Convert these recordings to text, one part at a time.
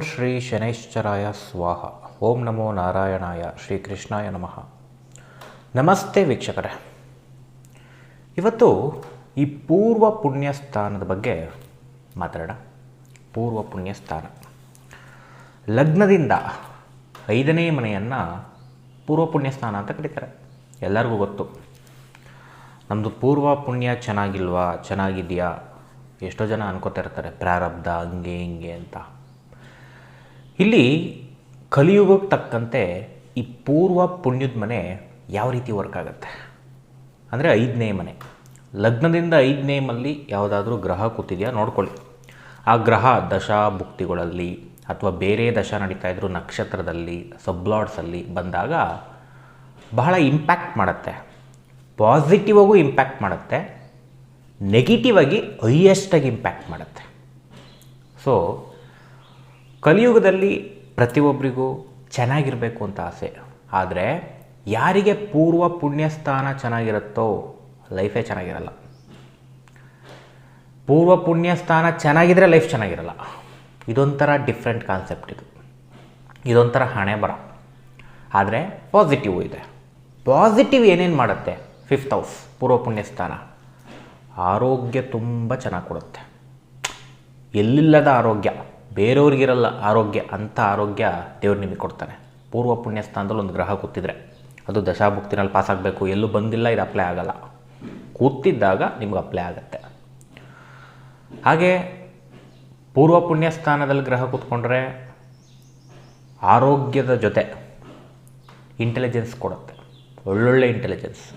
ಶ್ರೀ ಶನೈಶ್ಚರಾಯ ಸ್ವಾಹ. ಓಂ ನಮೋ ನಾರಾಯಣಾಯ ಶ್ರೀ ಕೃಷ್ಣಾಯ ನಮಃ. ನಮಸ್ತೆ ವೀಕ್ಷಕರೇ. ಇವತ್ತು ಈ ಪೂರ್ವ ಪುಣ್ಯ ಸ್ಥಾನದ ಬಗ್ಗೆ ಮಾತಾಡೋಣ. ಪೂರ್ವ ಪುಣ್ಯ ಸ್ಥಾನ ಲಗ್ನದಿಂದ ಐದನೇ ಮನೆಯನ್ನು ಪೂರ್ವ ಪುಣ್ಯ ಸ್ಥಾನ ಅಂತ ಕರೀತಾರೆ. ಎಲ್ಲರಿಗೂ ಗೊತ್ತು. ನಮ್ಮದು ಪೂರ್ವ ಪುಣ್ಯ ಚೆನ್ನಾಗಿಲ್ವಾ? ಚೆನ್ನಾಗಿದೆಯಾ? ಎಷ್ಟೋ ಜನ ಅನ್ಕೋತಾ ಇರ್ತಾರೆ, ಪ್ರಾರಬ್ಧ, ಹಂಗೆ, ಹಿಂಗೆ ಅಂತ. ಇಲ್ಲಿ ಕಲಿಯುಗಕ್ಕೆ ತಕ್ಕಂತೆ ಈ ಪೂರ್ವ ಪುಣ್ಯದ ಮನೆ ಯಾವ ರೀತಿ ವರ್ಕ್ ಆಗುತ್ತೆ? ಅಂದರೆ ಐದನೇ ಮನೆ. ಲಗ್ನದಿಂದ ಐದನೇ ಮಲ್ಲಿ ಯಾವುದಾದ್ರೂ ಗ್ರಹ ಕೂತಿದೆಯಾ? ನೋಡ್ಕೊಳ್ಳಿ. ಆ ಗ್ರಹ ದಶಾ ಭುಕ್ತಿಗಳಲ್ಲಿ ಅಥವಾ ಬೇರೆ ದಶ ನಡೀತಾ ಇದ್ರು ನಕ್ಷತ್ರದಲ್ಲಿ ಸಬ್ಲಾಡ್ಸಲ್ಲಿ ಬಂದಾಗ ಬಹಳ ಇಂಪ್ಯಾಕ್ಟ್ ಮಾಡುತ್ತೆ. ಪಾಸಿಟಿವ್ ಆಗೂ ಇಂಪ್ಯಾಕ್ಟ್ ಮಾಡುತ್ತೆ. ನೆಗೆಟಿವ್ ಆಗಿ ಹೈಯೆಸ್ಟಾಗಿ ಇಂಪ್ಯಾಕ್ಟ್ ಮಾಡುತ್ತೆ. ಸೊ ಕಲಿಯುಗದಲ್ಲಿ ಪ್ರತಿಯೊಬ್ಬರಿಗೂ ಚೆನ್ನಾಗಿರಬೇಕು ಅಂತ ಆಸೆ. ಆದರೆ ಯಾರಿಗೆ ಪೂರ್ವ ಪುಣ್ಯ ಸ್ಥಾನ ಚೆನ್ನಾಗಿರುತ್ತೋ ಲೈಫೇ ಚೆನ್ನಾಗಿರಲ್ಲ. ಪೂರ್ವ ಪುಣ್ಯ ಸ್ಥಾನ ಚೆನ್ನಾಗಿದ್ರೆ ಲೈಫ್ ಚೆನ್ನಾಗಿರಲ್ಲ. ಇದೊಂಥರ ಡಿಫ್ರೆಂಟ್ ಕಾನ್ಸೆಪ್ಟ್ ಇದು. ಇದೊಂಥರ ಹಣೆ ಬರ. ಆದರೆ ಪಾಸಿಟಿವ್ ಇದೆ. ಪಾಸಿಟಿವ್ ಏನೇನು ಮಾಡುತ್ತೆ? ಫಿಫ್ತ್ ಹೌಸ್ ಪೂರ್ವ ಪುಣ್ಯ ಸ್ಥಾನ. ಆರೋಗ್ಯ ತುಂಬ ಚೆನ್ನಾಗಿ ಕೊಡುತ್ತೆ. ಎಲ್ಲಿಲ್ಲದ ಆರೋಗ್ಯ? ಬೇರೆಯವ್ರಿಗಿರಲ್ಲ ಆರೋಗ್ಯ, ಅಂಥ ಆರೋಗ್ಯ ದೇವ್ರು ನಿಮಗೆ ಕೊಡ್ತಾನೆ. ಪೂರ್ವ ಪುಣ್ಯ ಸ್ಥಾನದಲ್ಲಿ ಒಂದು ಗ್ರಹ ಕೂತಿದ್ರೆ. ಅದು ದಶಾಭುಕ್ತಿನಲ್ಲಿ ಪಾಸ್ ಆಗಬೇಕು. ಎಲ್ಲೂ ಬಂದಿಲ್ಲ, ಇದು ಅಪ್ಲೈ ಆಗಲ್ಲ. ಕೂತಿದ್ದಾಗ ನಿಮ್ಗೆ ಅಪ್ಲೈ ಆಗುತ್ತೆ. ಹಾಗೆ ಪೂರ್ವ ಪುಣ್ಯ ಸ್ಥಾನದಲ್ಲಿ ಗ್ರಹ ಕೂತ್ಕೊಂಡ್ರೆ ಆರೋಗ್ಯದ ಜೊತೆ ಇಂಟೆಲಿಜೆನ್ಸ್ ಕೊಡುತ್ತೆ. ಒಳ್ಳೊಳ್ಳೆ ಇಂಟೆಲಿಜೆನ್ಸ್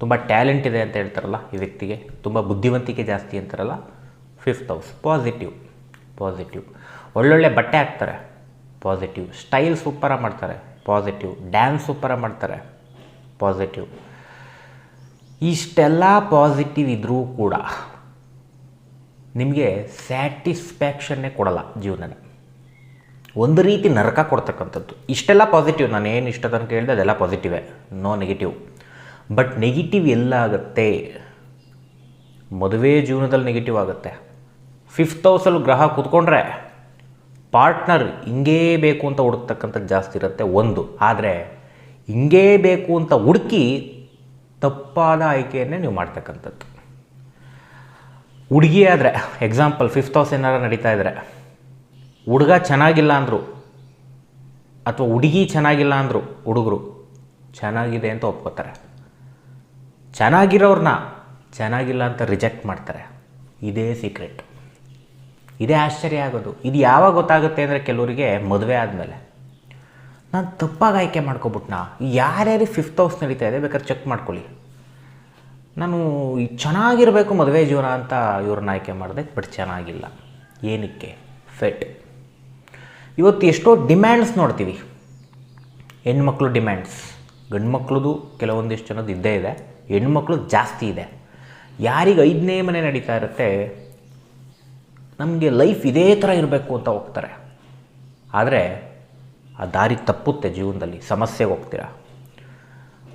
ತುಂಬ ಟ್ಯಾಲೆಂಟ್ ಇದೆ ಅಂತ ಹೇಳ್ತಾರಲ್ಲ ಈ ವ್ಯಕ್ತಿಗೆ. ತುಂಬ ಬುದ್ಧಿವಂತಿಕೆ ಜಾಸ್ತಿ ಅಂತಾರಲ್ಲ ಫಿಫ್ತ್ ಹೌಸ್ ಪಾಸಿಟಿವ್ ಪಾಸಿಟಿವ್ ಒಳ್ಳೊಳ್ಳೆ ಬಟ್ಟೆ ಹಾಕ್ತಾರೆ ಪಾಸಿಟಿವ್ ಸ್ಟೈಲ್ ಸೂಪರಾಗಿ ಮಾಡ್ತಾರೆ ಪಾಸಿಟಿವ್ ಡ್ಯಾನ್ಸ್ ಸೂಪರಾಗಿ ಮಾಡ್ತಾರೆ ಪಾಸಿಟಿವ್ ಇಷ್ಟೆಲ್ಲ ಪಾಸಿಟಿವ್ ಇದ್ದರೂ ಕೂಡ ನಿಮಗೆ ಸ್ಯಾಟಿಸ್ಫ್ಯಾಕ್ಷನ್ನೇ ಕೊಡಲ್ಲ ಜೀವನನ. ಒಂದು ರೀತಿ ನರಕ ಕೊಡ್ತಕ್ಕಂಥದ್ದು. ಇಷ್ಟೆಲ್ಲ ಪಾಸಿಟಿವ್ ನಾನು ಏನು ಇಷ್ಟ ಅಂತ ಹೇಳಿದೆ ಅದೆಲ್ಲ ಪಾಸಿಟಿವೇ ನೋ ನೆಗೆಟಿವ್ ಬಟ್ ನೆಗೆಟಿವ್ ಎಲ್ಲ ಆಗುತ್ತೆ ಮದುವೆ ಜೀವನದಲ್ಲಿ ನೆಗೆಟಿವ್ ಆಗುತ್ತೆ. ಫಿಫ್ತ್ ಹೌಸಲ್ಲಿ ಗ್ರಹ ಕೂತ್ಕೊಂಡ್ರೆ ಪಾರ್ಟ್ನರ್ ಹಿಂಗೇ ಬೇಕು ಅಂತ ಹುಡುಕ್ತಕ್ಕಂಥದ್ದು ಜಾಸ್ತಿ ಇರುತ್ತೆ ಒಂದು. ಆದರೆ ಹಿಂಗೇ ಬೇಕು ಅಂತ ಹುಡುಕಿ ತಪ್ಪಾದ ಆಯ್ಕೆಯನ್ನೇ ನೀವು ಮಾಡ್ತಕ್ಕಂಥದ್ದು. ಹುಡುಗಿ ಆದರೆ ಎಕ್ಸಾಂಪಲ್ ಫಿಫ್ತ್ ಹೌಸ್ ಏನಾರು ನಡೀತಾ ಇದ್ದರೆ ಹುಡುಗ ಚೆನ್ನಾಗಿಲ್ಲ ಅಂದರು ಅಥವಾ ಹುಡುಗಿ ಚೆನ್ನಾಗಿಲ್ಲ ಅಂದರು ಹುಡುಗರು ಚೆನ್ನಾಗಿದೆ ಅಂತ ಒಪ್ಕೋತಾರೆ. ಚೆನ್ನಾಗಿರೋರನ್ನ ಚೆನ್ನಾಗಿಲ್ಲ ಅಂತ ರಿಜೆಕ್ಟ್ ಮಾಡ್ತಾರೆ. ಇದೇ ಸೀಕ್ರೆಟ್ ಇದೇ ಆಶ್ಚರ್ಯ ಆಗೋದು. ಇದು ಯಾವಾಗ ಗೊತ್ತಾಗುತ್ತೆ ಅಂದರೆ ಕೆಲವರಿಗೆ ಮದುವೆ ಆದಮೇಲೆ. ನಾನು ತಪ್ಪಾಗಿ ಆಯ್ಕೆ ಮಾಡ್ಕೊಬಿಟ್ನಾ? ಯಾರ್ಯಾರಿಗೆ ಫಿಫ್ತ್ ಹೌಸ್ ನಡೀತಾ ಇದೆ ಬೇಕಾದ್ರೆ ಚೆಕ್ ಮಾಡ್ಕೊಳ್ಳಿ. ನಾನು ಚೆನ್ನಾಗಿರಬೇಕು ಮದುವೆ ಜೀವನ ಅಂತ ಇವ್ರನ್ನ ಆಯ್ಕೆ ಮಾಡಿದೆ ಬಟ್ ಚೆನ್ನಾಗಿಲ್ಲ. ಏನಕ್ಕೆ? ಫೆಟ್ ಇವತ್ತು ಎಷ್ಟೋ ಡಿಮ್ಯಾಂಡ್ಸ್ ನೋಡ್ತೀವಿ. ಹೆಣ್ಮಕ್ಳು ಡಿಮ್ಯಾಂಡ್ಸ್ ಗಂಡು ಮಕ್ಳದು ಕೆಲವೊಂದಿಷ್ಟು ಜನದ್ದು ಇದ್ದೇ ಇದೆ. ಹೆಣ್ಮಕ್ಳು ಜಾಸ್ತಿ ಇದೆ. ಯಾರಿಗೆ ಐದನೇ ಮನೆ ನಡೀತಾ ಇರುತ್ತೆ ನಮಗೆ ಲೈಫ್ ಇದೇ ಥರ ಇರಬೇಕು ಅಂತ ಹೋಗ್ತಾರೆ. ಆದರೆ ಆ ದಾರಿ ತಪ್ಪುತ್ತೆ ಜೀವನದಲ್ಲಿ, ಸಮಸ್ಯೆಗೆ ಹೋಗ್ತೀರಾ?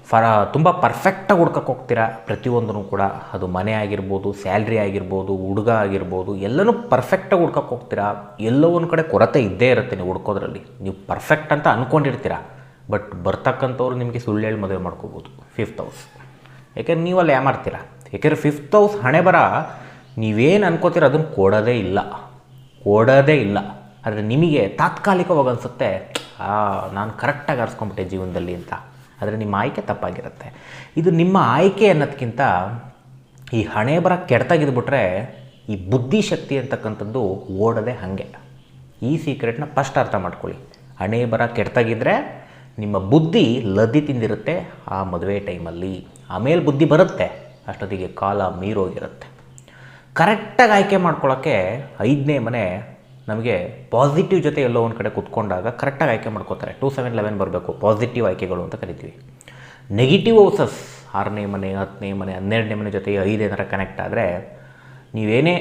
ಫರ ತುಂಬ ಪರ್ಫೆಕ್ಟಾಗಿ ಹುಡ್ಕಕ್ಕೆ ಹೋಗ್ತೀರಾ? ಪ್ರತಿಯೊಂದೂ ಕೂಡ ಅದು ಮನೆ ಆಗಿರ್ಬೋದು ಸ್ಯಾಲ್ರಿ ಆಗಿರ್ಬೋದು, ಹುಡುಗ ಆಗಿರ್ಬೋದು, ಎಲ್ಲನೂ ಪರ್ಫೆಕ್ಟಾಗಿ ಹುಡ್ಕಕ್ಕೆ ಹೋಗ್ತೀರಾ? ಎಲ್ಲೋ ಒಂದು ಕಡೆ ಕೊರತೆ ಇದ್ದೇ ಇರುತ್ತೆ ನೀವು ಹುಡ್ಕೋದ್ರಲ್ಲಿ. ನೀವು ಪರ್ಫೆಕ್ಟ್ ಅಂತ ಅಂದ್ಕೊಂಡಿರ್ತೀರ ಬಟ್ ಬರ್ತಕ್ಕಂಥವ್ರು ನಿಮಗೆ ಸುಳ್ಳು ಹೇಳಿ ಮದುವೆ ಮಾಡ್ಕೋಬೋದು ಫಿಫ್ತ್ ಹೌಸ್ ಯಾಕೆಂದ್ರೆ ನೀವು ಅಲ್ಲಿ ಯಾಮಾರ್ತೀರಾ ಯಾಕೆಂದರೆ ಫಿಫ್ತ್ ಹೌಸ್ ಹಣೆ ಬರ ನೀವೇನು ಅನ್ಕೋತೀರ ಅದನ್ನು ಕೊಡೋದೇ ಇಲ್ಲ. ಕೊಡೋದೇ ಇಲ್ಲ. ಆದರೆ ನಿಮಗೆ ತಾತ್ಕಾಲಿಕವಾಗಿ ಅನಿಸುತ್ತೆ ನಾನು ಕರೆಕ್ಟಾಗಿ ಆರಿಸ್ಕೊಂಬಿಟ್ಟೆ ಜೀವನದಲ್ಲಿ ಅಂತ. ಆದರೆ ನಿಮ್ಮ ಆಯ್ಕೆ ತಪ್ಪಾಗಿರುತ್ತೆ. ಇದು ನಿಮ್ಮ ಆಯ್ಕೆ ಅನ್ನೋದಕ್ಕಿಂತ ಈ ಹಣೆ ಬರ ಕೆಡ್ತಾಗಿದ್ಬಿಟ್ರೆ ಈ ಬುದ್ಧಿಶಕ್ತಿ ಅಂತಕ್ಕಂಥದ್ದು ಓಡದೆ ಹಾಗೆ. ಈ ಸೀಕ್ರೆಟ್ನ ಫಸ್ಟ್ ಅರ್ಥ ಮಾಡ್ಕೊಳ್ಳಿ. ಹಣೆ ಬರ ಕೆಡ್ತಾಗಿದ್ದರೆ ನಿಮ್ಮ ಬುದ್ಧಿ ಲದ್ದಿ ತಿಂದಿರುತ್ತೆ ಆ ಮದುವೆ ಟೈಮಲ್ಲಿ ಆಮೇಲೆ ಬುದ್ಧಿ ಬರುತ್ತೆ. ಅಷ್ಟೊತ್ತಿಗೆ ಕಾಲ ಮೀರೋಗಿರುತ್ತೆ. ಕರೆಕ್ಟಾಗಿ ಆಯ್ಕೆ ಮಾಡ್ಕೊಳ್ಳೋಕ್ಕೆ ಐದನೇ ಮನೆ ನಮಗೆ ಪಾಸಿಟಿವ್ ಜೊತೆ ಎಲ್ಲೋ ಒಂದು ಕಡೆ ಕುತ್ಕೊಂಡಾಗ ಕರೆಕ್ಟಾಗಿ ಆಯ್ಕೆ ಮಾಡ್ಕೋತಾರೆ. ಟೂ ಸೆವೆನ್ ಲೆವೆನ್ ಬರಬೇಕು. ಪಾಸಿಟಿವ್ ಆಯ್ಕೆಗಳು ಅಂತ ಕರಿತೀವಿ. ನೆಗೆಟಿವ್ ಹೌಸಸ್ ಆರನೇ ಮನೆ, ಹತ್ತನೇ ಮನೆ, ಹನ್ನೆರಡನೇ ಮನೆ ಜೊತೆ ಐದೇನರ ಕನೆಕ್ಟ್ ಆದರೆ ನೀವೇನೇ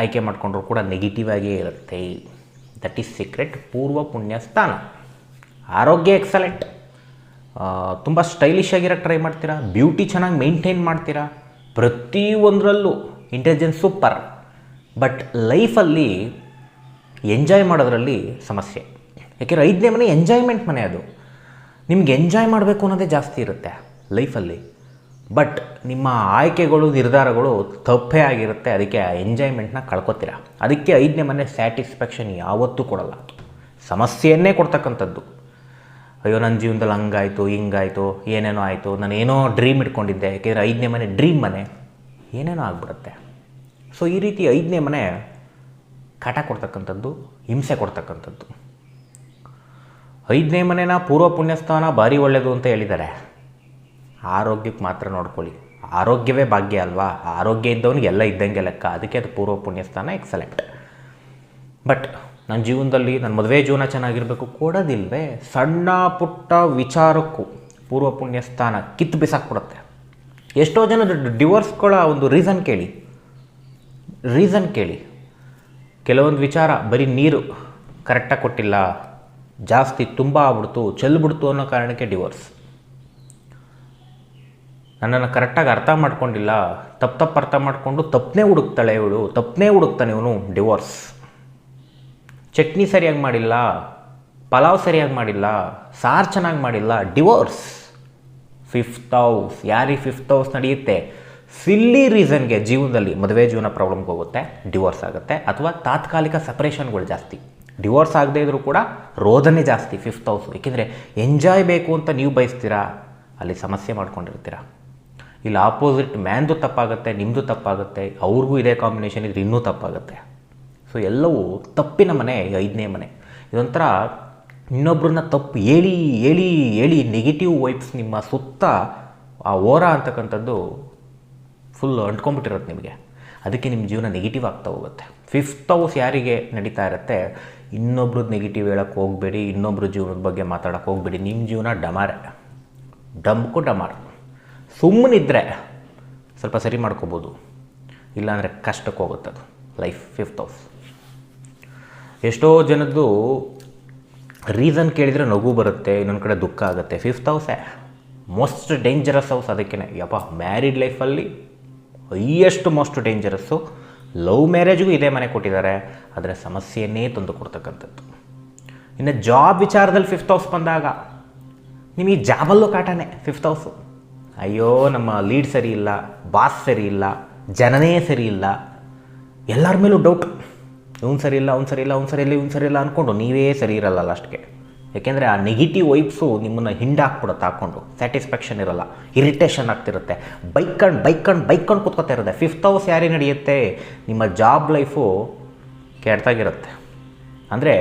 ಆಯ್ಕೆ ಮಾಡಿಕೊಂಡ್ರು ಕೂಡ ನೆಗೆಟಿವ್ ಆಗಿಯೇ ಇರುತ್ತೆ. ದಟ್ ಈಸ್ ಸೀಕ್ರೆಟ್ ಪೂರ್ವ ಪುಣ್ಯ ಸ್ಥಾನ. ಆರೋಗ್ಯ ಎಕ್ಸಲೆಂಟ್ ತುಂಬ ಸ್ಟೈಲಿಶ್ ಆಗಿರೋಕ್ಕೆ ಟ್ರೈ ಮಾಡ್ತೀರಾ? ಬ್ಯೂಟಿ ಚೆನ್ನಾಗಿ ಮೇಂಟೈನ್ ಮಾಡ್ತೀರಾ? ಪ್ರತಿಯೊಂದರಲ್ಲೂ ಇಂಟೆಲಿಜೆನ್ಸ್ ಸೂಪರ್ ಬಟ್ ಲೈಫಲ್ಲಿ ಎಂಜಾಯ್ ಮಾಡೋದ್ರಲ್ಲಿ ಸಮಸ್ಯೆ. ಯಾಕೆಂದರೆ ಐದನೇ ಮನೆ ಎಂಜಾಯ್ಮೆಂಟ್ ಮನೆ ಅದು. ನಿಮ್ಗೆ ಎಂಜಾಯ್ ಮಾಡಬೇಕು ಅನ್ನೋದೇ ಜಾಸ್ತಿ ಇರುತ್ತೆ ಲೈಫಲ್ಲಿ ಬಟ್ ನಿಮ್ಮ ಆಯ್ಕೆಗಳು, ನಿರ್ಧಾರಗಳು ತಪ್ಪೇ ಆಗಿರುತ್ತೆ. ಅದಕ್ಕೆ ಆ ಎಂಜಾಯ್ಮೆಂಟ್ನ ಕಳ್ಕೊತೀರ? ಅದಕ್ಕೆ ಐದನೇ ಮನೆ ಸ್ಯಾಟಿಸ್ಫ್ಯಾಕ್ಷನ್ ಯಾವತ್ತೂ ಕೊಡಲ್ಲ. ಸಮಸ್ಯೆಯನ್ನೇ ಕೊಡ್ತಕ್ಕಂಥದ್ದು. ಅಯ್ಯೋ ನನ್ನ ಜೀವನದಲ್ಲಿ ಹಂಗಾಯಿತು, ಹಿಂಗಾಯಿತು, ಏನೇನೋ ಆಯಿತು. ನಾನು ಏನೋ ಡ್ರೀಮ್ ಇಟ್ಕೊಂಡಿದ್ದೆ. ಯಾಕೆಂದರೆ ಐದನೇ ಮನೆ ಡ್ರೀಮ್ ಮನೆ. ಏನೇನೋ ಆಗ್ಬಿಡುತ್ತೆ. ಸೊ ಈ ರೀತಿ ಐದನೇ ಮನೆ ಕಾಟ ಕೊಡ್ತಕ್ಕಂಥದ್ದು, ಹಿಂಸೆ ಕೊಡ್ತಕ್ಕಂಥದ್ದು. ಐದನೇ ಮನೆನ ಪೂರ್ವ ಪುಣ್ಯಸ್ಥಾನ ಭಾರಿ ಒಳ್ಳೆಯದು ಅಂತ ಹೇಳಿದ್ದಾರೆ. ಆರೋಗ್ಯಕ್ಕೆ ಮಾತ್ರ ನೋಡ್ಕೊಳ್ಳಿ. ಆರೋಗ್ಯವೇ ಭಾಗ್ಯ ಅಲ್ವಾ? ಆರೋಗ್ಯ ಇದ್ದವನಿಗೆ ಎಲ್ಲ ಇದ್ದಂಗೆ ಲೆಕ್ಕ. ಅದಕ್ಕೆ ಅದು ಪೂರ್ವ ಪುಣ್ಯಸ್ಥಾನ ಎಕ್ಸಲೆಂಟ್ ಬಟ್ ನನ್ನ ಜೀವನದಲ್ಲಿ, ನನ್ನ ಮದುವೆ ಜೀವನ ಚೆನ್ನಾಗಿರಬೇಕು ಕೊಡೋದಿಲ್ವೇ? ಸಣ್ಣ ಪುಟ್ಟ ವಿಚಾರಕ್ಕೂ ಪೂರ್ವ ಪುಣ್ಯಸ್ಥಾನ ಕಿತ್ತು ಬಿಸಾಕ್ಬಿಡುತ್ತೆ. ಎಷ್ಟೋ ಜನ ಡಿವೋರ್ಸ್ಗಳ ಒಂದು ರೀಸನ್ ಕೇಳಿ. ರೀಸನ್ ಕೇಳಿ. ಕೆಲವೊಂದು ವಿಚಾರ ಬರೀ ನೀರು ಕರೆಕ್ಟಾಗಿ ಕೊಟ್ಟಿಲ್ಲ, ಜಾಸ್ತಿ ತುಂಬ ಆಗ್ಬಿಡ್ತು, ಚೆಲ್ಬಿಡ್ತು ಅನ್ನೋ ಕಾರಣಕ್ಕೆ ಡಿವೋರ್ಸ್ ನನ್ನನ್ನು ಕರೆಕ್ಟಾಗಿ ಅರ್ಥ ಮಾಡ್ಕೊಂಡಿಲ್ಲ, ತಪ್ಪು ತಪ್ಪು ಅರ್ಥ ಮಾಡಿಕೊಂಡು ತಪ್ಪನೇ ಹುಡುಕ್ತಾಳೆ ಇವಳು ತಪ್ಪನೇ ಹುಡುಕ್ತಾನೆ ಇವನು ಡಿವೋರ್ಸ್ ಚಟ್ನಿ ಸರಿಯಾಗಿ ಮಾಡಿಲ್ಲ, ಪಲಾವ್ ಸರಿಯಾಗಿ ಮಾಡಿಲ್ಲ, ಸಾರು ಚೆನ್ನಾಗಿ ಮಾಡಿಲ್ಲ ಡಿವೋರ್ಸ್ ಫಿಫ್ತ್ ಹೌಸ್ ಯಾರಿಗೆ ಫಿಫ್ತ್ ಹೌಸ್ ನಡೆಯುತ್ತೆ? ಸಿಲ್ಲಿ ರೀಸನ್ಗೆ ಜೀವನದಲ್ಲಿ ಮದುವೆ ಜೀವನ ಪ್ರಾಬ್ಲಮ್ಗೆ ಹೋಗುತ್ತೆ ಡಿವೋರ್ಸ್ ಆಗುತ್ತೆ, ಅಥವಾ ತಾತ್ಕಾಲಿಕ ಸಪ್ರೇಷನ್ಗಳು ಜಾಸ್ತಿ. ಡಿವೋರ್ಸ್ ಆಗದೇ ಇದ್ರೂ ಕೂಡ ರೋದನೆ ಜಾಸ್ತಿ ಫಿಫ್ತ್ ಹೌಸ್ ಏಕೆಂದರೆ ಎಂಜಾಯ್ ಬೇಕು ಅಂತ ನೀವು ಬಯಸ್ತೀರಾ? ಅಲ್ಲಿ ಸಮಸ್ಯೆ ಮಾಡ್ಕೊಂಡಿರ್ತೀರಾ? ಇಲ್ಲಿ ಆಪೋಸಿಟ್ ಮ್ಯಾನ್ದು ತಪ್ಪಾಗುತ್ತೆ ನಿಮ್ಮದು ತಪ್ಪಾಗುತ್ತೆ, ಅವ್ರಿಗೂ ಇದೇ ಕಾಂಬಿನೇಷನ್ ಇದ್ರೆ ಇನ್ನೂ ತಪ್ಪಾಗುತ್ತೆ. ಸೊ ಎಲ್ಲವೂ ತಪ್ಪಿನ ಮನೆ, ಐದನೇ ಮನೆ. ಇದೊಂಥರ ಇನ್ನೊಬ್ಬರನ್ನ ತಪ್ಪು ಹೇಳಿ ಹೇಳಿ ಹೇಳಿ ನೆಗೆಟಿವ್ ವೈಬ್ಸ್ ನಿಮ್ಮ ಸುತ್ತ ಆ ಓರ ಅಂತಕ್ಕಂಥದ್ದು ಫುಲ್ ಅಂಟ್ಕೊಂಬಿಟ್ಟಿರುತ್ತೆ ನಿಮಗೆ. ಅದಕ್ಕೆ ನಿಮ್ಮ ಜೀವನ ನೆಗೆಟಿವ್ ಆಗ್ತಾ ಹೋಗುತ್ತೆ. ಫಿಫ್ತ್ ಹೌಸ್ ಯಾರಿಗೆ ನಡೀತಾ ಇರುತ್ತೆ? ಇನ್ನೊಬ್ರದ್ದು ನೆಗೆಟಿವ್ ಹೇಳಕ್ಕೆ ಹೋಗಬೇಡಿ, ಇನ್ನೊಬ್ರ ಜೀವನದ ಬಗ್ಗೆ ಮಾತಾಡೋಕ್ಕೆ ಹೋಗಬೇಡಿ. ನಿಮ್ಮ ಜೀವನ ಡಮಾರೆ. ಡಮ್ಕು ಡಮಾರ್. ಸುಮ್ಮನಿದ್ರೆ ಸ್ವಲ್ಪ ಸರಿ ಮಾಡ್ಕೋಬೋದು. ಇಲ್ಲಾಂದರೆ ಕಷ್ಟಕ್ಕೆ ಹೋಗುತ್ತೆ ಅದು. ಲೈಫ್ ಫಿಫ್ತ್ ಹೌಸ್ ಎಷ್ಟೋ ಜನದ್ದು ರೀಸನ್ ಕೇಳಿದರೆ ನಗು ಬರುತ್ತೆ, ಇನ್ನೊಂದು ಕಡೆ ದುಃಖ ಆಗುತ್ತೆ. ಫಿಫ್ತ್ ಹೌಸೇ ಮೋಸ್ಟ್ ಡೇಂಜರಸ್ ಹೌಸ್ ಅದಕ್ಕೇ ಯಪ್ಪ ಮ್ಯಾರಿಡ್ ಲೈಫಲ್ಲಿ ಹೈಯೆಸ್ಟ್ ಮೋಸ್ಟ್ ಡೇಂಜರಸ್ಸು ಲವ್ ಮ್ಯಾರೇಜ್ಗೂ ಇದೇ ಮನೆ ಕೊಟ್ಟಿದ್ದಾರೆ. ಆದರೆ ಸಮಸ್ಯೆಯನ್ನೇ ತಂದು ಕೊಡ್ತಕ್ಕಂಥದ್ದು. ಇನ್ನು ಜಾಬ್ ವಿಚಾರದಲ್ಲಿ ಫಿಫ್ತ್ ಹೌಸ್ ಬಂದಾಗ, ನಿಮಗೆ ಜಾಬಲ್ಲೂ ಕಾಟನೇ ಫಿಫ್ತ್ ಹೌಸು ಅಯ್ಯೋ, ನಮ್ಮ ಲೀಡ್ ಸರಿ ಇಲ್ಲ ಬಾಸ್ ಸರಿ ಇಲ್ಲ, ಜನನೇ ಸರಿ ಇಲ್ಲ. ಎಲ್ಲರ ಮೇಲೂ ಡೌಟ್ ಇವ್ನು ಸರಿ ಇಲ್ಲ, ಅವ್ನು ಸರಿ ಇಲ್ಲ, ಅವ್ನು ಸರಿ ಇಲ್ಲ, ಇವ್ನು ಸರಿ ಇಲ್ಲ ಅಂದ್ಕೊಂಡು ನೀವೇ ಸರಿ ಇರಲ್ಲ ಲಾಸ್ಟ್ಗೆ ಯಾಕೆಂದರೆ ಆ ನೆಗೆಟಿವ್ ವೈಬ್ಸು ನಿಮ್ಮನ್ನು ಹಿಂಡಾಕ್ಬಿಡುತ್ತೆ ಹಾಕ್ಕೊಂಡು ಸ್ಯಾಟಿಸ್ಫ್ಯಾಕ್ಷನ್ ಇರಲ್ಲ. ಇರಿಟೇಷನ್ ಆಗ್ತಿರುತ್ತೆ. ಬೈಕಂಡು ಬೈಕಂಡು ಬೈಕಂಡು ಕೂತ್ಕೊತಾ ಇರುತ್ತೆ. ಫಿಫ್ತ್ ಹೌಸ್ ಯಾರೇ ನಡೆಯುತ್ತೆ, ನಿಮ್ಮ ಜಾಬ್ ಲೈಫು ಕೆಡ್ತಾಗಿರುತ್ತೆ ಅಂದರೆ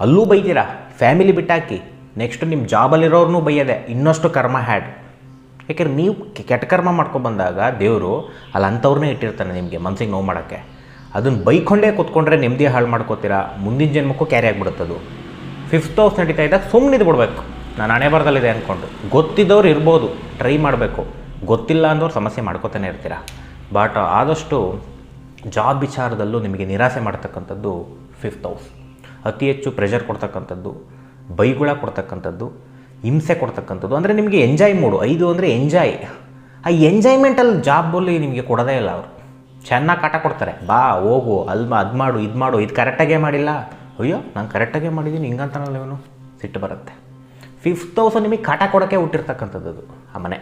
ಅಲ್ಲೂ ಬೈತೀರಾ? ಫ್ಯಾಮಿಲಿ ಬಿಟ್ಟಾಕಿ. ನೆಕ್ಸ್ಟ್ ನಿಮ್ಮ ಜಾಬಲ್ಲಿರೋರ್ನೂ ಬೈಯದೆ. ಇನ್ನಷ್ಟು ಕರ್ಮ ಹ್ಯಾಡ್ ಯಾಕೆಂದ್ರೆ ನೀವು ಕೆಟ್ಟ ಕರ್ಮ ಮಾಡ್ಕೊಬಂದಾಗ ದೇವರು ಅಲ್ಲಿ ಅಂಥವ್ರನ್ನೇ ಇಟ್ಟಿರ್ತಾನೆ ನಿಮಗೆ ಮನಸ್ಸಿಗೆ ನೋವು ಮಾಡೋಕ್ಕೆ. ಅದನ್ನು ಬೈಕೊಂಡೇ ಕೂತ್ಕೊಂಡ್ರೆ ನೆಮ್ಮದಿ ಹಾಳು ಮಾಡ್ಕೋತೀರಾ? ಮುಂದಿನ ಜನ್ಮಕ್ಕೂ ಕ್ಯಾರಿ ಆಗಿಬಿಡುತ್ತದು. ಫಿಫ್ತ್ ಹೌಸ್ ನಡೀತಾ ಇದ್ದಾಗ ಇದು ಬಿಡಬೇಕು ನಾನು ಹಣೆ ಬರದಲ್ಲಿದೆ ಅಂದ್ಕೊಂಡು ಗೊತ್ತಿದ್ದವ್ರು ಇರ್ಬೋದು ಟ್ರೈ ಮಾಡಬೇಕು. ಗೊತ್ತಿಲ್ಲ ಅಂದವ್ರು ಸಮಸ್ಯೆ ಮಾಡ್ಕೋತಾನೆ ಇರ್ತೀರ? ಬಟ್ ಆದಷ್ಟು ಜಾಬ್ ವಿಚಾರದಲ್ಲೂ ನಿಮಗೆ ನಿರಾಸೆ ಮಾಡ್ತಕ್ಕಂಥದ್ದು ಫಿಫ್ತ್ ಹೌಸ್ ಅತಿ ಹೆಚ್ಚು ಪ್ರೆಷರ್ ಕೊಡ್ತಕ್ಕಂಥದ್ದು, ಬೈಗುಳ ಕೊಡ್ತಕ್ಕಂಥದ್ದು, ಹಿಂಸೆ ಕೊಡ್ತಕ್ಕಂಥದ್ದು. ಅಂದರೆ ನಿಮಗೆ ಎಂಜಾಯ್ ಮೂಡು. ಐದು ಅಂದರೆ ಎಂಜಾಯ್ ಆ ಎಂಜಾಯ್ಮೆಂಟಲ್ಲಿ ಜಾಬಲ್ಲಿ ನಿಮಗೆ ಕೊಡೋದೇ ಇಲ್ಲ ಅವರು. ಚೆನ್ನಾಗಿ ಕಾಟ ಕೊಡ್ತಾರೆ. ಬಾ, ಹೋಗು ಅಲ್ಲಿ ಅದು ಮಾಡು, ಇದು ಮಾಡು, ಇದು ಕರೆಕ್ಟಾಗೇ ಮಾಡಿಲ್ಲ. ಅಯ್ಯೋ, ನಾನು ಕರೆಕ್ಟಾಗೇ ಮಾಡಿದ್ದೀನಿ ಹಿಂಗಂತಾನಲ್ಲ ಇವನು. ಸಿಟ್ಟು ಬರುತ್ತೆ. ಫಿಫ್ತ್ ಹೌಸ್ ನಿಮಗೆ ಕಾಟ ಕೊಡೋಕ್ಕೆ ಹುಟ್ಟಿರ್ತಕ್ಕಂಥದ್ದು ಆ ಮನೆ.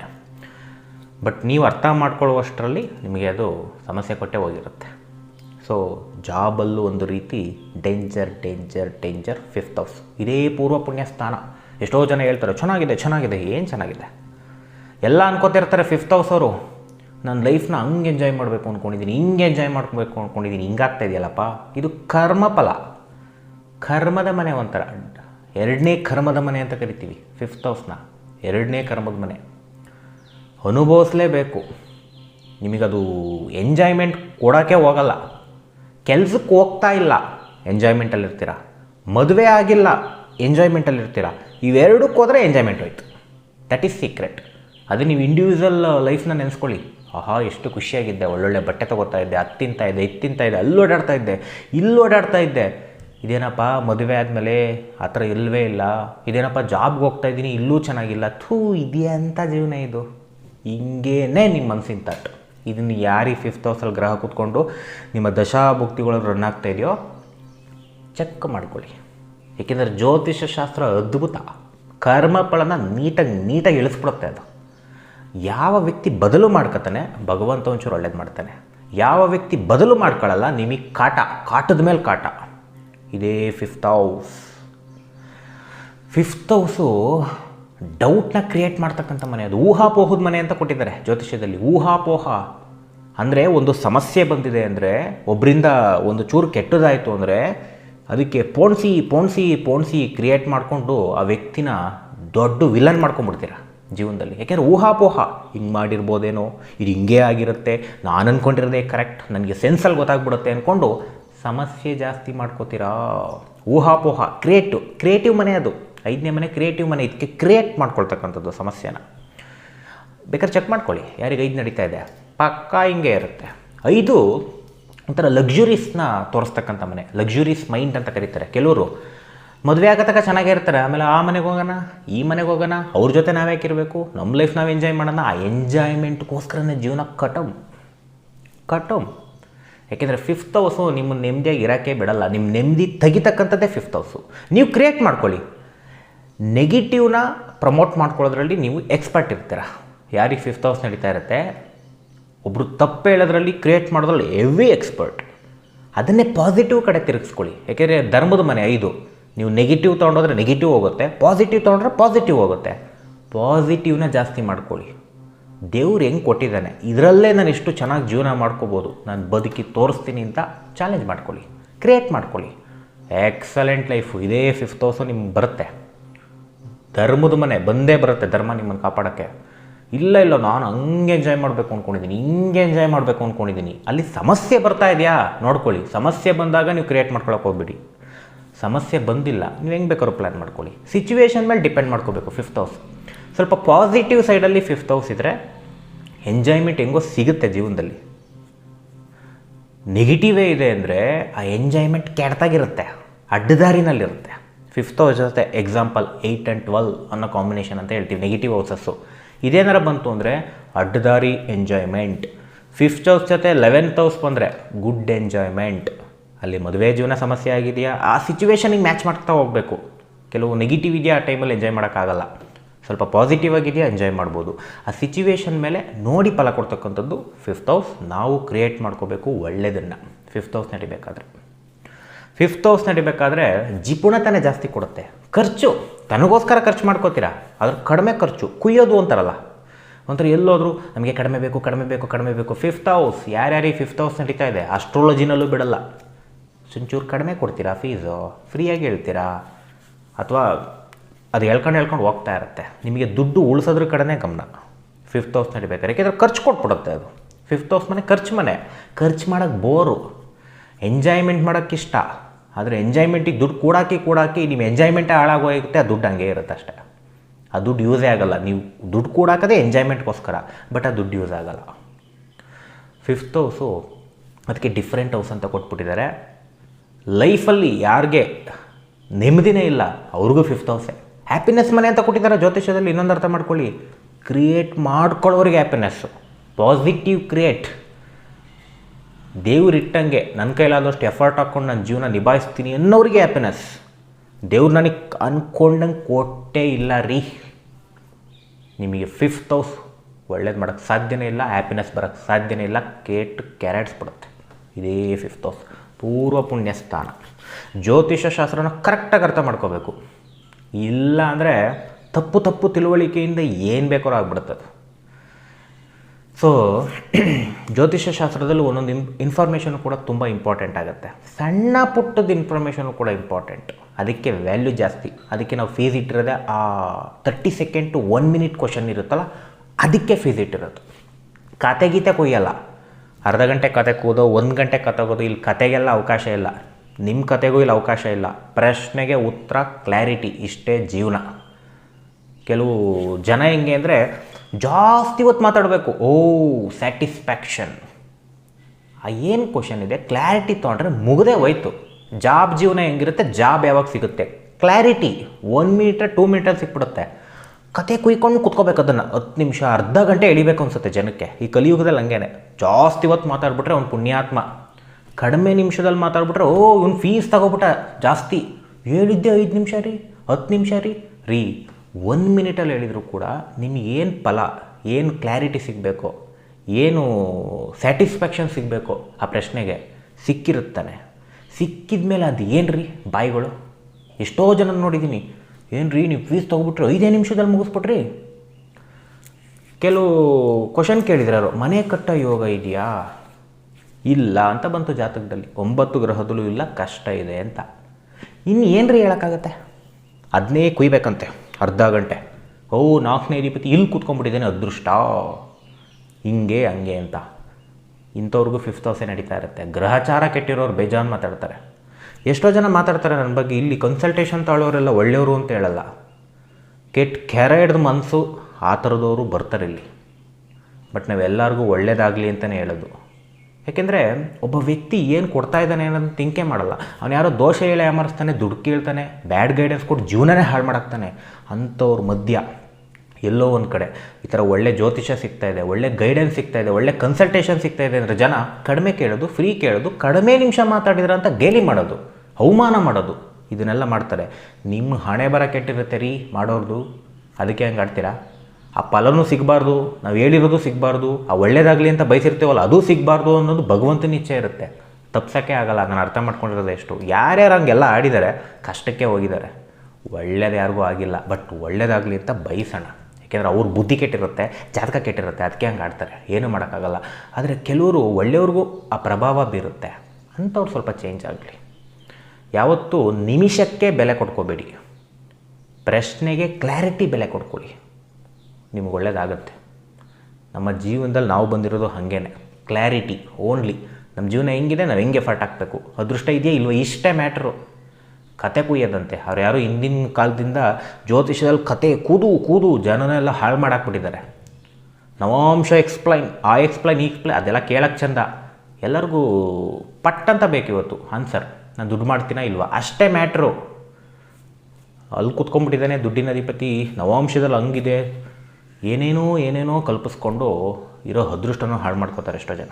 ಬಟ್ ನೀವು ಅರ್ಥ ಮಾಡ್ಕೊಳ್ಳುವಷ್ಟರಲ್ಲಿ ನಿಮಗೆ ಅದು ಸಮಸ್ಯೆ ಕೊಟ್ಟೇ ಹೋಗಿರುತ್ತೆ. ಸೊ ಜಾಬಲ್ಲೂ ಒಂದು ರೀತಿ danger danger danger fifth house ಇದೇ ಪೂರ್ವ ಪುಣ್ಯ ಸ್ಥಾನ. ಎಷ್ಟೋ ಜನ ಹೇಳ್ತಾರೆ, ಚೆನ್ನಾಗಿದೆ ಚೆನ್ನಾಗಿದೆ, ಏನು ಚೆನ್ನಾಗಿದೆ? ಎಲ್ಲ ಅನ್ಕೋತಿರ್ತಾರೆ ಫಿಫ್ತ್ ಹೌಸ್ ಅವರು. ನನ್ನ ಲೈಫ್ನ ಹಂಗೆ ಎಂಜಾಯ್ ಮಾಡಬೇಕು ಅಂದ್ಕೊಂಡಿದ್ದೀನಿ ಹಿಂಗೆ ಎಂಜಾಯ್ ಮಾಡ್ಕೋಬೇಕು ಅಂದ್ಕೊಂಡಿದ್ದೀನಿ ಹಿಂಗಾಗ್ತಾ ಇದೆಯಲ್ಲಪ್ಪ? ಇದು ಕರ್ಮಫಲ. ಕರ್ಮದ ಮನೆ ಒಂಥರ. ಎರಡನೇ ಕರ್ಮದ ಮನೆ ಅಂತ ಕರಿತೀವಿ ಫಿಫ್ತ್ ಹೌಸ್ನ ಎರಡನೇ ಕರ್ಮದ ಮನೆ. ಅನುಭವಿಸಲೇಬೇಕು. ನಿಮಗದು ಎಂಜಾಯ್ಮೆಂಟ್ ಕೊಡೋಕ್ಕೆ ಹೋಗಲ್ಲ. ಕೆಲಸಕ್ಕೆ ಹೋಗ್ತಾ ಇಲ್ಲ ಎಂಜಾಯ್ಮೆಂಟಲ್ಲಿರ್ತೀರ ಮದುವೆ ಆಗಿಲ್ಲ ಎಂಜಾಯ್ಮೆಂಟಲ್ಲಿರ್ತೀರ ಇವೆರಡಕ್ಕೆ ಹೋದರೆ ಎಂಜಾಯ್ಮೆಂಟ್ ಹೋಯ್ತು. ದಟ್ ಈಸ್ ಸೀಕ್ರೆಟ್ ಅದು ನೀವು ಇಂಡಿವಿಜುವಲ್ ಲೈಫ್ನ ನೆನೆಸ್ಕೊಳ್ಳಿ. ಆಹಾ, ಎಷ್ಟು ಖುಷಿಯಾಗಿದ್ದೆ. ಒಳ್ಳೊಳ್ಳೆ ಬಟ್ಟೆ ತೊಗೋತಾ ಇದ್ದೆ ಅತ್ತಿಂತ ತಿಂತಾ ಇದ್ದೆ, ಇದು ತಿಂತಾ ಇದ್ದೆ, ಅಲ್ಲಿ ಓಡಾಡ್ತಾ ಇದ್ದೆ, ಇಲ್ಲಿ ಓಡಾಡ್ತಾ ಇದ್ದೆ. ಇದೇನಪ್ಪ ಮದುವೆ ಆದಮೇಲೆ ಆ ಥರ ಇಲ್ಲವೇ ಇಲ್ಲ? ಇದೇನಪ್ಪ ಜಾಬ್ಗೆ ಹೋಗ್ತಾ ಇದ್ದೀನಿ, ಇಲ್ಲೂ ಚೆನ್ನಾಗಿಲ್ಲ? ಥೂ ಇದೆಯಂಥ ಜೀವನ ಇದು? ಹಿಂಗೇನೆ ನಿಮ್ಮ ಮನಸ್ಸಿನ ತಟ್ಟು ಇದನ್ನು ಯಾರಿಗೆ ಫಿಫ್ತ್ ಹೌಸಲ್ಲಿ ಗ್ರಹ ಕೂತ್ಕೊಂಡು ನಿಮ್ಮ ದಶಾಭುಕ್ತಿಗಳು ರನ್ ಆಗ್ತಾ ಇದೆಯೋ ಚೆಕ್ ಮಾಡ್ಕೊಳ್ಳಿ. ಏಕೆಂದರೆ ಜ್ಯೋತಿಷ್ಯ ಶಾಸ್ತ್ರ ಅದ್ಭುತ ಕರ್ಮಫಳನ ನೀಟಾಗಿ ನೀಟಾಗಿ ಇಳಿಸ್ಬಿಡುತ್ತೆ ಅದು. ಯಾವ ವ್ಯಕ್ತಿ ಬದಲು ಮಾಡ್ಕೊತಾನೆ ಭಗವಂತ ಒಂಚೂರು ಒಳ್ಳೇದು ಮಾಡ್ತಾನೆ. ಯಾವ ವ್ಯಕ್ತಿ ಬದಲು ಮಾಡ್ಕೊಳ್ಳಲ್ಲ ನಿಮಗೆ ಕಾಟ, ಕಾಟದ ಮೇಲೆ ಕಾಟ. ಇದೇ ಫಿಫ್ತ್ ಹೌಸ್ ಫಿಫ್ತ್ ಹೌಸು ಡೌಟ್ನ ಕ್ರಿಯೇಟ್ ಮಾಡ್ತಕ್ಕಂಥ ಮನೆ ಅದು. ಊಹಾಪೋಹದ ಮನೆ ಅಂತ ಕೊಟ್ಟಿದ್ದಾರೆ ಜ್ಯೋತಿಷ್ಯದಲ್ಲಿ. ಊಹಾಪೋಹ ಅಂದರೆ ಒಂದು ಸಮಸ್ಯೆ ಬಂದಿದೆ ಅಂದರೆ ಒಬ್ಬರಿಂದ ಒಂದು ಚೂರು ಕೆಟ್ಟದಾಯಿತು ಅಂದರೆ ಅದಕ್ಕೆ ಪೋಣಿಸಿ ಪೋಣಿಸಿ ಪೋಣಿಸಿ ಕ್ರಿಯೇಟ್ ಮಾಡಿಕೊಂಡು ಆ ವ್ಯಕ್ತಿನ ದೊಡ್ಡ ವಿಲನ್ ಮಾಡ್ಕೊಂಡ್ಬಿಡ್ತೀರ ಜೀವನದಲ್ಲಿ. ಯಾಕೆಂದರೆ ಊಹಾಪೋಹ ಹಿಂಗೆ ಮಾಡಿರ್ಬೋದೇನೋ, ಇದು ಹಿಂಗೆ ಆಗಿರುತ್ತೆ, ನಾನು ಅಂದ್ಕೊಂಡಿರೋದೇ ಕರೆಕ್ಟ್ ನನಗೆ ಸೆನ್ಸಲ್ಲಿ ಗೊತ್ತಾಗ್ಬಿಡುತ್ತೆ ಅಂದ್ಕೊಂಡು ಸಮಸ್ಯೆ ಜಾಸ್ತಿ ಮಾಡ್ಕೋತೀರಾ? ಊಹಾಪೋಹ ಕ್ರಿಯೇಟಿವ್ ಕ್ರಿಯೇಟಿವ್ ಮನೆ ಅದು. ಐದನೇ ಮನೆ ಕ್ರಿಯೇಟಿವ್ ಮನೆ ಇದಕ್ಕೆ ಕ್ರಿಯೇಟ್ ಮಾಡ್ಕೊಳ್ತಕ್ಕಂಥದ್ದು ಸಮಸ್ಯೆನ. ಬೇಕಾದ್ರೆ ಚೆಕ್ ಮಾಡ್ಕೊಳ್ಳಿ. ಯಾರಿಗೆ ಐದು ನಡೀತಾ ಇದೆ? ಪಕ್ಕಾ ಹಿಂಗೆ ಇರುತ್ತೆ. ಐದು ಒಂಥರ ಲಕ್ಸುರೀಸ್ನ ತೋರಿಸ್ತಕ್ಕಂಥ ಮನೆ. ಲಕ್ಸುರೀಸ್ ಮೈಂಡ್ ಅಂತ ಕರೀತಾರೆ. ಕೆಲವರು ಮದುವೆ ಆಗತಕ್ಕ ಚೆನ್ನಾಗೇ ಇರ್ತಾರೆ. ಆಮೇಲೆ ಆ ಮನೆಗೆ ಹೋಗೋಣ, ಈ ಮನೆಗೆ ಹೋಗೋಣ, ಅವ್ರ ಜೊತೆ ನಾವ್ಯಾಕಿರಬೇಕು ನಮ್ಮ ಲೈಫ್ ನಾವು ಎಂಜಾಯ್ ಮಾಡೋಣ. ಆ ಎಂಜಾಯ್ಮೆಂಟ್ಗೋಸ್ಕರನೇ ಜೀವನ ಕಟಮ್ ಕಟಮ್ ಯಾಕೆಂದರೆ ಫಿಫ್ತ್ ಹೌಸು ನಿಮ್ಮ ನೆಮ್ಮದಿಯಾಗಿ ಇರೋಕ್ಕೆ ಬಿಡಲ್ಲ. ನಿಮ್ಮ ನೆಮ್ಮದಿ ತೆಗಿತಕ್ಕಂಥದ್ದೇ ಫಿಫ್ತ್ ಹೌಸು ನೀವು ಕ್ರಿಯೇಟ್ ಮಾಡ್ಕೊಳ್ಳಿ. ನೆಗೆಟಿವ್ನ ಪ್ರಮೋಟ್ ಮಾಡ್ಕೊಳ್ಳೋದ್ರಲ್ಲಿ ನೀವು ಎಕ್ಸ್ಪರ್ಟ್ ಇರ್ತೀರ. ಯಾರಿಗೆ ಫಿಫ್ತ್ ಹೌಸ್ ನಡೀತಾ ಇರುತ್ತೆ? ಒಬ್ಬರು ತಪ್ಪು ಹೇಳೋದ್ರಲ್ಲಿ ಕ್ರಿಯೇಟ್ ಮಾಡೋದ್ರಲ್ಲಿ ಎವ್ರಿ ಎಕ್ಸ್ಪರ್ಟ್ ಅದನ್ನೇ ಪಾಸಿಟಿವ್ ಕಡೆ ತಿರುಗಿಸ್ಕೊಳ್ಳಿ. ಯಾಕೆಂದರೆ ಧರ್ಮದ ಮನೆ ಐದು. ನೀವು ನೆಗೆಟಿವ್ ತೊಗೊಂಡೋದ್ರೆ ನೆಗೆಟಿವ್ ಹೋಗುತ್ತೆ. ಪಾಸಿಟಿವ್ ತೊಗೊಂಡ್ರೆ ಪಾಸಿಟಿವ್ ಹೋಗುತ್ತೆ. ಪಾಸಿಟಿವ್ನ ಜಾಸ್ತಿ ಮಾಡ್ಕೊಳ್ಳಿ. ದೇವ್ರು ಹೆಂಗೆ ಕೊಟ್ಟಿದ್ದಾನೆ? ಇದರಲ್ಲೇ ನಾನು ಎಷ್ಟು ಚೆನ್ನಾಗಿ ಜೀವನ ಮಾಡ್ಕೋಬೋದು. ನಾನು ಬದುಕಿ ತೋರಿಸ್ತೀನಿ ಅಂತ ಚಾಲೆಂಜ್ ಮಾಡ್ಕೊಳ್ಳಿ. ಕ್ರಿಯೇಟ್ ಮಾಡ್ಕೊಳ್ಳಿ. ಎಕ್ಸಲೆಂಟ್ ಲೈಫು ಇದೇ ಫಿಫ್ತ್ ಹೌಸು ನಿಮ್ಗೆ ಬರುತ್ತೆ. ಧರ್ಮದ ಮನೆ, ಬಂದೇ ಬರುತ್ತೆ ಧರ್ಮ ನಿಮ್ಮನ್ನು ಕಾಪಾಡೋಕ್ಕೆ. ಇಲ್ಲ ಇಲ್ಲ, ನಾನು ಹಂಗೆ ಎಂಜಾಯ್ ಮಾಡಬೇಕು ಅಂದ್ಕೊಂಡಿದ್ದೀನಿ ಹಿಂಗೆ ಎಂಜಾಯ್ ಮಾಡಬೇಕು ಅಂದ್ಕೊಂಡಿದ್ದೀನಿ ಅಲ್ಲಿ ಸಮಸ್ಯೆ ಬರ್ತಾ ಇದೆಯಾ? ನೋಡ್ಕೊಳ್ಳಿ. ಸಮಸ್ಯೆ ಬಂದಾಗ ನೀವು ಕ್ರಿಯೇಟ್ ಮಾಡ್ಕೊಳಕ್ಕೆ ಹೋಗ್ಬಿಡಿ. ಸಮಸ್ಯೆ ಬಂದಿಲ್ಲ, ನೀವು ಹೆಂಗೆ ಬೇಕಾದ್ರೂ ಪ್ಲ್ಯಾನ್ ಮಾಡ್ಕೊಳ್ಳಿ. ಸಿಚುವೇಶನ್ ಮೇಲೆ ಡಿಪೆಂಡ್ ಮಾಡ್ಕೋಬೇಕು ಫಿಫ್ತ್ ಹೌಸ್ ಸ್ವಲ್ಪ ಪಾಸಿಟಿವ್ ಸೈಡಲ್ಲಿ ಫಿಫ್ತ್ ಹೌಸ್ ಇದ್ದರೆ ಎಂಜಾಯ್ಮೆಂಟ್ ಹೆಂಗೋ ಸಿಗುತ್ತೆ ಜೀವನದಲ್ಲಿ. ನೆಗೆಟಿವೇ ಇದೆ ಅಂದರೆ ಆ ಎಂಜಾಯ್ಮೆಂಟ್ ಕೆಡ್ತಾಗಿರುತ್ತೆ ಅಡ್ಡದಾರಿನಲ್ಲಿರುತ್ತೆ. ಫಿಫ್ತ್ ಹೌಸ್ ಜೊತೆ ಎಕ್ಸಾಂಪಲ್ ಏಯ್ಟ್ ಆ್ಯಂಡ್ ಟ್ವೆಲ್ ಅನ್ನೋ ಕಾಂಬಿನೇಷನ್ ಅಂತ ಹೇಳ್ತೀವಿ ನೆಗೆಟಿವ್ ಹೌಸಸ್ಸು ಇದೇನಾರ ಬಂತು ಅಂದರೆ ಅಡ್ಡದಾರಿ ಎಂಜಾಯ್ಮೆಂಟ್ ಫಿಫ್ತ್ ಹೌಸ್ ಜೊತೆ ಲೆವೆಂತ್ ಹೌಸ್ ಬಂದರೆ ಗುಡ್ ಎಂಜಾಯ್ಮೆಂಟ್ ಅಲ್ಲಿ ಮದುವೆ ಜೀವನ ಸಮಸ್ಯೆ ಆಗಿದೆಯಾ? ಆ ಸಿಚುವೇಶನಿಗೆ ಮ್ಯಾಚ್ ಮಾಡ್ತಾ ಹೋಗಬೇಕು. ಕೆಲವು ನೆಗೆಟಿವ್ ಇದೆಯಾ ಆ ಟೈಮಲ್ಲಿ ಎಂಜಾಯ್ ಮಾಡೋಕ್ಕಾಗಲ್ಲ. ಸ್ವಲ್ಪ ಪಾಸಿಟಿವ್ ಆಗಿದೆಯಾ ಎಂಜಾಯ್ ಮಾಡ್ಬೋದು. ಆ ಸಿಚುವೇಶನ್ ಮೇಲೆ ನೋಡಿ ಫಲ ಕೊಡ್ತಕ್ಕಂಥದ್ದು ಫಿಫ್ತ್ ಹೌಸ್ ನಾವು ಕ್ರಿಯೇಟ್ ಮಾಡ್ಕೋಬೇಕು ಒಳ್ಳೆಯದನ್ನು ಫಿಫ್ತ್ ಹೌಸ್ ನಡಿಬೇಕಾದ್ರೆ. ಫಿಫ್ತ್ ಹೌಸ್ ನಡಿಬೇಕಾದ್ರೆ ಜಿಪುಣತನ ಜಾಸ್ತಿ ಕೊಡುತ್ತೆ. ಖರ್ಚು. ತನಗೋಸ್ಕರ ಖರ್ಚು ಮಾಡ್ಕೋತೀರಾ? ಅದ್ರ ಕಡಿಮೆ ಖರ್ಚು. ಕುಯ್ಯೋದು ಅಂತಾರಲ್ಲ. ಒಂಥರ ಎಲ್ಲೋದ್ರು ನಮಗೆ ಕಡಿಮೆ ಬೇಕು ಕಡಿಮೆ ಬೇಕು ಕಡಿಮೆ ಬೇಕು. ಫಿಫ್ತ್ ಹೌಸ್ ಯಾರ್ಯಾರಿಗೆ ಫಿಫ್ತ್ ಹೌಸ್ ನಡೀತಾ ಇದೆ? ಅಸ್ಟ್ರಾಲಜಿನಲ್ಲೂ ಬಿಡಲ್ಲ. ಒಂಚೂರು ಕಡಿಮೆ ಕೊಡ್ತೀರಾ ಫೀಸು ಫ್ರೀಯಾಗಿ ಹೇಳ್ತೀರಾ? ಅಥವಾ ಅದು ಹೇಳ್ಕೊಂಡು ಹೇಳ್ಕೊಂಡು ಹೋಗ್ತಾ ಇರುತ್ತೆ. ನಿಮಗೆ ದುಡ್ಡು ಉಳಿಸೋದ್ರ ಕಡೆನೇ ಗಮನ. ಫಿಫ್ತ್ ಹೌಸ್ ನಡಿಬೇಕಾದ್ರೆ ಯಾಕೆಂದರೆ ಖರ್ಚು ಕೊಟ್ಬಿಡುತ್ತೆ ಅದು. ಫಿಫ್ತ್ ಹೌಸ್ ಮನೆ ಖರ್ಚು ಮನೆ. ಖರ್ಚು ಮಾಡೋಕ್ಕೆ ಬೋರು ಎಂಜಾಯ್ಮೆಂಟ್ ಮಾಡೋಕ್ಕೆ ಇಷ್ಟ. ಆದರೆ ಎಂಜಾಯ್ಮೆಂಟಿಗೆ ದುಡ್ಡು ಕೂಡಾಕಿ ಕೂಡಾಕಿ ನಿಮ್ಮ ಎಂಜಾಯ್ಮೆಂಟೇ ಹಾಳಾಗೋಗುತ್ತೆ, ಆ ದುಡ್ಡು ಹಂಗೆ ಇರುತ್ತೆ ಅಷ್ಟೇ. ಆ ದುಡ್ಡು ಯೂಸೇ ಆಗೋಲ್ಲ. ನೀವು ದುಡ್ಡು ಕೂಡಾಕದೇ ಎಂಜಾಯ್ಮೆಂಟ್ಗೋಸ್ಕರ ಬಟ್ ಆ ದುಡ್ಡು ಯೂಸ್ ಆಗಲ್ಲ. ಫಿಫ್ತ್ ಹೌಸು ಅದಕ್ಕೆ ಡಿಫ್ರೆಂಟ್ ಹೌಸ್ ಅಂತ ಕೊಟ್ಬಿಟ್ಟಿದ್ದಾರೆ. ಲೈಫಲ್ಲಿ ಯಾರಿಗೆ ನೆಮ್ಮದಿನೇ ಇಲ್ಲ, ಅವ್ರಿಗೂ ಫಿಫ್ತ್ ಹೌಸೇ ಹ್ಯಾಪಿನೆಸ್ ಮನೆ ಅಂತ ಕೊಟ್ಟಿದ್ದಾರೆ ಜ್ಯೋತಿಷ್ಯದಲ್ಲಿ, ಇನ್ನೊಂದು ಅರ್ಥ ಮಾಡ್ಕೊಳ್ಳಿ. ಕ್ರಿಯೇಟ್ ಮಾಡ್ಕೊಳ್ಳೋರಿಗೆ ಹ್ಯಾಪಿನೆಸ್ಸು ಪಾಸಿಟಿವ್ ಕ್ರಿಯೇಟ್ ದೇವ್ರಿಟ್ಟಂಗೆ ನನ್ನ ಕೈಲಾದಷ್ಟು ಎಫರ್ಟ್ ಹಾಕ್ಕೊಂಡು ನನ್ನ ಜೀವನ ನಿಭಾಯಿಸ್ತೀನಿ ಅನ್ನೋರಿಗೆ ಹ್ಯಾಪಿನೆಸ್ ದೇವ್ರು ನನಗೆ ಅಂದ್ಕೊಂಡಂಗೆ ಕೊಟ್ಟೇ ಇಲ್ಲ ರೀ. ನಿಮಗೆ ಫಿಫ್ತ್ ಹೌಸ್ ಒಳ್ಳೇದು ಮಾಡೋಕ್ಕೆ ಸಾಧ್ಯನೇ ಇಲ್ಲ ಹ್ಯಾಪಿನೆಸ್ ಬರೋಕ್ಕೆ ಸಾಧ್ಯನೇ ಇಲ್ಲ ಕೇಟ್ ಕ್ಯಾರೆಟ್ಸ್ಬಿಡುತ್ತೆ ಇದೇ ಫಿಫ್ತ್ ಹೌಸ್ ಪೂರ್ವ ಪುಣ್ಯ ಸ್ಥಾನ ಜ್ಯೋತಿಷ ಶಾಸ್ತ್ರನ ಕರೆಕ್ಟಾಗಿ ಅರ್ಥ ಮಾಡ್ಕೋಬೇಕು. ಇಲ್ಲ ಅಂದರೆ ತಪ್ಪು ತಪ್ಪು ತಿಳುವಳಿಕೆಯಿಂದ ಏನು ಬೇಕಾದ್ರೂ ಆಗ್ಬಿಡ್ತದೆ ಸೊ ಜ್ಯೋತಿಷ್ಯ ಶಾಸ್ತ್ರದಲ್ಲಿ ಒಂದೊಂದು ಇನ್ ಇನ್ಫಾರ್ಮೇಷನ್ ಕೂಡ ತುಂಬ ಇಂಪಾರ್ಟೆಂಟ್ ಆಗುತ್ತೆ. ಸಣ್ಣ ಪುಟ್ಟದ ಇನ್ಫಾರ್ಮೇಷನ್ ಕೂಡ ಇಂಪಾರ್ಟೆಂಟ್ ಅದಕ್ಕೆ ವ್ಯಾಲ್ಯೂ ಜಾಸ್ತಿ. ಅದಕ್ಕೆ ನಾವು ಫೀಸ್ ಇಟ್ಟಿರೋದೆ ಆ thirty second to one minute question ಇರುತ್ತಲ್ಲ, ಅದಕ್ಕೆ ಫೀಸ್ ಇಟ್ಟಿರೋದು. ಕತೆ ಗೀತೆ ಕೊಯ್ಯಲ್ಲ. ಅರ್ಧ ಗಂಟೆ ಕತೆ ಕೂದೋ, ಒಂದು ಗಂಟೆ ಕತೆ ಕೂದೋ ಇಲ್ಲಿ ಕತೆಗೆಲ್ಲ ಅವಕಾಶ ಇಲ್ಲ. ನಿಮ್ಮ ಕತೆಗೂ ಇಲ್ಲಿ ಅವಕಾಶ ಇಲ್ಲ. ಪ್ರಶ್ನೆಗೆ ಉತ್ತರ ಕ್ಲಾರಿಟಿ ಇಷ್ಟೇ ಜೀವನ. ಕೆಲವು ಜನ ಹೆಂಗೆ ಅಂದರೆ ಜಾಸ್ತಿ ಹೊತ್ತು ಮಾತಾಡಬೇಕು. ಓ ಸ್ಯಾಟಿಸ್ಫ್ಯಾಕ್ಷನ್ ಆ ಏನು ಕ್ವಶನ್ ಇದೆ? ಕ್ಲಾರಿಟಿ ತೊಗೊಂಡ್ರೆ ಮುಗದೇ ಹೋಯ್ತು. ಜಾಬ್ ಜೀವನ ಹೆಂಗಿರುತ್ತೆ? ಜಾಬ್ ಯಾವಾಗ ಸಿಗುತ್ತೆ? ಕ್ಲಾರಿಟಿ ಒನ್ ಮೀಟರ್ ಟೂ ಮಿನಿಟಲ್ಲಿ ಸಿಕ್ಬಿಡುತ್ತೆ. ಕತೆ ಕುಯ್ಕೊಂಡು ಕುತ್ಕೋಬೇಕು ಅದನ್ನು. ಹತ್ತು ನಿಮಿಷ, ಅರ್ಧ ಗಂಟೆ ಎಳಿಬೇಕು ಅನ್ಸುತ್ತೆ ಜನಕ್ಕೆ. ಈ ಕಲಿಯುಗದಲ್ಲಿ ಹಂಗೇನೆ. ಜಾಸ್ತಿ ಹೊತ್ತು ಮಾತಾಡ್ಬಿಟ್ರೆ ಅವ್ನು ಪುಣ್ಯಾತ್ಮ. ಕಡಿಮೆ ನಿಮಿಷದಲ್ಲಿ ಮಾತಾಡ್ಬಿಟ್ರೆ, ಓ, ಇವ್ನು ಫೀಸ್ ತಗೋಬಿಟ್ಟ. ಜಾಸ್ತಿ. ಹೇಳಿದ್ದೆ ಐದು ನಿಮಿಷ ರೀ, ಹತ್ತು ನಿಮಿಷ ರೀ. ರೀ, ಒಂದು ಮಿನಿಟಲ್ಲಿ ಹೇಳಿದರೂ ಕೂಡ ನಿಮ್ಗೆ ಏನು ಫಲ, ಏನು ಕ್ಲಾರಿಟಿ ಸಿಗಬೇಕು, ಏನು ಸ್ಯಾಟಿಸ್ಫ್ಯಾಕ್ಷನ್ ಸಿಗಬೇಕು ಆ ಪ್ರಶ್ನೆಗೆ ಸಿಕ್ಕಿರುತ್ತಾನೆ ಸಿಕ್ಕಿದ ಮೇಲೆ ಅದು ಏನು ರೀ ಬಾಯಿಗಳು? ಎಷ್ಟೋ ಜನ ನೋಡಿದ್ದೀನಿ ಏನು ರೀ ನೀವು ಫೀಸ್ ತೊಗೊಬಿಟ್ರೆ ಐದೇ ನಿಮಿಷದಲ್ಲಿ ಮುಗಿಸ್ಬಿಟ್ರಿ? ಕೆಲವು ಕ್ವಶನ್ ಕೇಳಿದ್ರು ಮನೆ ಕಟ್ಟೋ ಯೋಗ ಇದೆಯಾ? ಇಲ್ಲ ಅಂತ ಬಂತು ಜಾತಕದಲ್ಲಿ. ಒಂಬತ್ತು ಗ್ರಹದಲ್ಲೂ ಇಲ್ಲ, ಕಷ್ಟ ಇದೆ ಅಂತ. ಇನ್ನು ಏನು ರೀ ಹೇಳೋಕ್ಕಾಗತ್ತೆ? ಅದನ್ನೇ ಕುಯ್ಬೇಕಂತೆ, ಅರ್ಧ ಗಂಟೆ. ಓ, ನಾಲ್ಕನೇ ಅಧಿಪತಿ ಇಲ್ಲಿ ಕೂತ್ಕೊಂಡ್ಬಿಟ್ಟಿದ್ದೇನೆ, ಅದೃಷ್ಟ. ಹಿಂಗೆ, ಹಂಗೆ ಅಂತ. ಇಂಥವ್ರಿಗೂ ಫಿಫ್ತ್ ಹೌಸೇ ನಡೀತಾ ಇರುತ್ತೆ. ಗ್ರಹಚಾರ ಕೆಟ್ಟಿರೋರು ಬೇಜಾನ್ ಮಾತಾಡ್ತಾರೆ. ಎಷ್ಟೋ ಜನ ಮಾತಾಡ್ತಾರೆ ನನ್ನ ಬಗ್ಗೆ, ಇಲ್ಲಿ ಕನ್ಸಲ್ಟೇಷನ್ ತಾಳೋರೆಲ್ಲ ಒಳ್ಳೆಯವರು ಅಂತ ಹೇಳಲ್ಲ. ಕೆಟ್ಟ ಕೆರೆ ಹಿಡ್ದು ಮನಸ್ಸು ಆ ಥರದವರು ಬರ್ತಾರೆ ಇಲ್ಲಿ. ಬಟ್ ನಾವೆಲ್ಲರಿಗೂ ಒಳ್ಳೇದಾಗಲಿ ಅಂತಲೇ ಹೇಳೋದು. ಯಾಕೆಂದರೆ ಒಬ್ಬ ವ್ಯಕ್ತಿ ಏನು ಕೊಡ್ತಾ ಇದ್ದಾನೆ ಅನ್ನೋದನ್ನ ತಿಂಕೆ ಮಾಡಲ್ಲ. ಅವ್ನು ಯಾರೋ ದೋಷ ಹೇಳಿ ಅಮರಿಸ್ತಾನೆ, ದುಡ್ಡು ಕೇಳ್ತಾನೆ ಬ್ಯಾಡ್ ಗೈಡೆನ್ಸ್ ಕೊಟ್ಟು ಜೀವನನೇ ಹಾಳು ಮಾಡಾಕ್ತಾನೆ. ಅಂಥವ್ರ ಮಧ್ಯ ಎಲ್ಲೋ ಒಂದು ಕಡೆ ಈ ಥರ ಒಳ್ಳೆ ಜ್ಯೋತಿಷ ಸಿಗ್ತಾ ಇದೆ, ಒಳ್ಳೆ ಗೈಡೆನ್ಸ್ ಸಿಗ್ತಾ ಇದೆ, ಒಳ್ಳೆ ಕನ್ಸಲ್ಟೇಷನ್ ಸಿಗ್ತಾ ಇದೆ ಅಂದರೆ ಜನ ಕಡಿಮೆ ಕೇಳೋದು ಫ್ರೀ ಕೇಳೋದು, ಕಡಿಮೆ ನಿಮಿಷ ಮಾತಾಡಿದ್ರೆ ಅಂತ ಗೇಲಿ ಮಾಡೋದು, ಅವಮಾನ ಮಾಡೋದು, ಇದನ್ನೆಲ್ಲ ಮಾಡ್ತಾರೆ. ನಿಮ್ಮ ಹಣೆ ಬರ ಕೆಟ್ಟಿರುತ್ತೆ ರೀ ಮಾಡೋರ್ದು. ಅದಕ್ಕೆ ಹಂಗೆ ಆಡ್ತೀರಾ? ಆ ಫಲನೂ ಸಿಗಬಾರ್ದು, ನಾವು ಹೇಳಿರೋದು ಸಿಗಬಾರ್ದು, ಆ ಒಳ್ಳೇದಾಗಲಿ ಅಂತ ಬಯಸಿರ್ತೀವಲ್ಲ, ಅದು ಸಿಗಬಾರ್ದು ಅನ್ನೋದು ಭಗವಂತನ ಇಚ್ಛೆ ಇರುತ್ತೆ. ತಪ್ಸೋಕ್ಕೆ ಆಗಲ್ಲ ನಾನು ಅರ್ಥ ಮಾಡ್ಕೊಂಡಿರೋದು ಎಷ್ಟು. ಯಾರ್ಯಾರು ಹಂಗೆಲ್ಲ ಆಡಿದ್ದಾರೆ ಕಷ್ಟಕ್ಕೆ ಹೋಗಿದ್ದಾರೆ ಒಳ್ಳೇದು ಯಾರಿಗೂ ಆಗಿಲ್ಲ, ಬಟ್ ಒಳ್ಳೇದಾಗಲಿ ಅಂತ ಬಯಸೋಣ. ಯಾಕೆಂದರೆ ಅವ್ರ ಬುದ್ಧಿ ಕೆಟ್ಟಿರುತ್ತೆ, ಜಾತಕ ಕೆಟ್ಟಿರುತ್ತೆ ಅದಕ್ಕೆ ಹಂಗೆ ಆಡ್ತಾರೆ. ಏನೂ ಮಾಡೋಕ್ಕಾಗಲ್ಲ. ಆದರೆ ಕೆಲವರು ಒಳ್ಳೆಯವ್ರಿಗೂ ಆ ಪ್ರಭಾವ ಬೀರುತ್ತೆ. ಅಂಥವ್ರು ಸ್ವಲ್ಪ ಚೇಂಜ್ ಆಗಲಿ. ಯಾವತ್ತೂ ನಿಮಿಷಕ್ಕೆ ಬೆಲೆ ಕೊಟ್ಕೋಬೇಡಿ. ಪ್ರಶ್ನೆಗೆ ಕ್ಲಾರಿಟಿ ಬೆಲೆ ಕೊಡ್ಕೊಳ್ಳಿ ನಿಮ್ಗೆ ಒಳ್ಳೇದಾಗುತ್ತೆ. ನಮ್ಮ ಜೀವನದಲ್ಲಿ ನಾವು ಬಂದಿರೋದು ಹಾಗೇನೆ. ಕ್ಲಾರಿಟಿ ಓನ್ಲಿ ನಮ್ಮ ಜೀವನ ಹೆಂಗಿದೆ, ನಾವು ಹೆಂಗೆ ಎಫರ್ಟ್ ಹಾಕಬೇಕು? ಅದೃಷ್ಟ ಇದೆಯಾ ಇಲ್ವ? ಇಷ್ಟೇ ಮ್ಯಾಟ್ರು ಕತೆ ಕುಯ್ಯೋದಂತೆ. ಅವ್ರು ಯಾರು ಹಿಂದಿನ ಕಾಲದಿಂದ ಜ್ಯೋತಿಷದಲ್ಲಿ ಕತೆ ಕೂದು ಕೂದು ಜನನೆಲ್ಲ ಹಾಳು ಮಾಡಾಕ್ಬಿಟ್ಟಿದ್ದಾರೆ. ನವಾಂಶ ಎಕ್ಸ್ಪ್ಲೈನ್ ಆ ಎಕ್ಸ್ಪ್ಲೈನ್ ಈ ಎಕ್ಸ್ಪ್ಲೈನ್ ಅದೆಲ್ಲ ಕೇಳೋಕ್ಕೆ ಚಂದ. ಎಲ್ಲರಿಗೂ ಪಟ್ ಅಂತ ಬೇಕು ಇವತ್ತು. ಆನ್ಸರ್ ನಾನು ದುಡ್ಡು ಮಾಡ್ತೀನ ಇಲ್ವಾ? ಅಷ್ಟೇ ಮ್ಯಾಟ್ರು ಅಲ್ಲಿ ಕೂತ್ಕೊಂಡ್ಬಿಟ್ಟಿದ್ದಾನೆ ದುಡ್ಡಿನ ಅಧಿಪತಿ. ನವಾಂಶದಲ್ಲಿ ಹಂಗಿದೆ. ಏನೇನೋ ಏನೇನೋ ಕಲ್ಪಿಸ್ಕೊಂಡು ಇರೋ ಅದೃಷ್ಟನೂ ಹಾಳು ಮಾಡ್ಕೋತಾರೆ ಎಷ್ಟೋ ಜನ.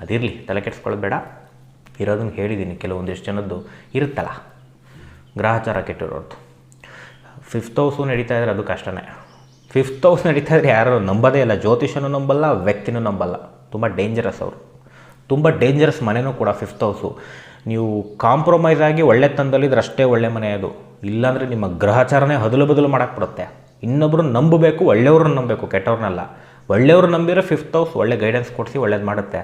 ಅದಿರಲಿ, ತಲೆ ಕೆಡಿಸ್ಕೊಳ್ಳೋದು ಬೇಡ. ಇರೋದನ್ನು ಹೇಳಿದ್ದೀನಿ ಕೆಲವೊಂದಿಷ್ಟು ಜನದ್ದು ಇರುತ್ತಲ್ಲ. ಗ್ರಹಚಾರ ಕೆಟ್ಟಿರೋರ್ದು. ಫಿಫ್ತ್ ಹೌಸು ನಡೀತಾ ಇದ್ರೆ ಅದು ಕಷ್ಟನೇ. ಫಿಫ್ತ್ ಹೌಸ್ ನಡೀತಾ ಇದ್ರೆ ಯಾರು ನಂಬೋದೇ ಇಲ್ಲ. ಜ್ಯೋತಿಷನೂ ನಂಬಲ್ಲ, ವ್ಯಕ್ತಿನೂ ನಂಬಲ್ಲ. ತುಂಬ ಡೇಂಜರಸ್ ಅವರು. ತುಂಬ ಡೇಂಜರಸ್ ಮನೆಯೂ ಕೂಡ ಫಿಫ್ತ್ ಹೌಸು ನೀವು ಕಾಂಪ್ರಮೈಸ್ ಆಗಿ ಒಳ್ಳೆ ತಂದಲ್ಲಿದ್ರೆ ಅಷ್ಟೇ ಒಳ್ಳೆ ಮನೆ ಅದು. ಇಲ್ಲಾಂದರೆ ನಿಮ್ಮ ಗ್ರಹಚಾರನೇ ಹದಲು ಬದಲು ಮಾಡಾಕ್ಬಿಡುತ್ತೆ ಇನ್ನೊಬ್ಬರು ನಂಬಬೇಕು, ಒಳ್ಳೆಯವ್ರನ್ನ ನಂಬಬೇಕು, ಕೆಟ್ಟವ್ರನ್ನಲ್ಲ. ಒಳ್ಳೆಯವ್ರು ನಂಬಿರೋ ಫಿಫ್ತ್ ಹೌಸ್ ಒಳ್ಳೆ ಗೈಡೆನ್ಸ್ ಕೊಡಿಸಿ ಒಳ್ಳೇದು ಮಾಡುತ್ತೆ.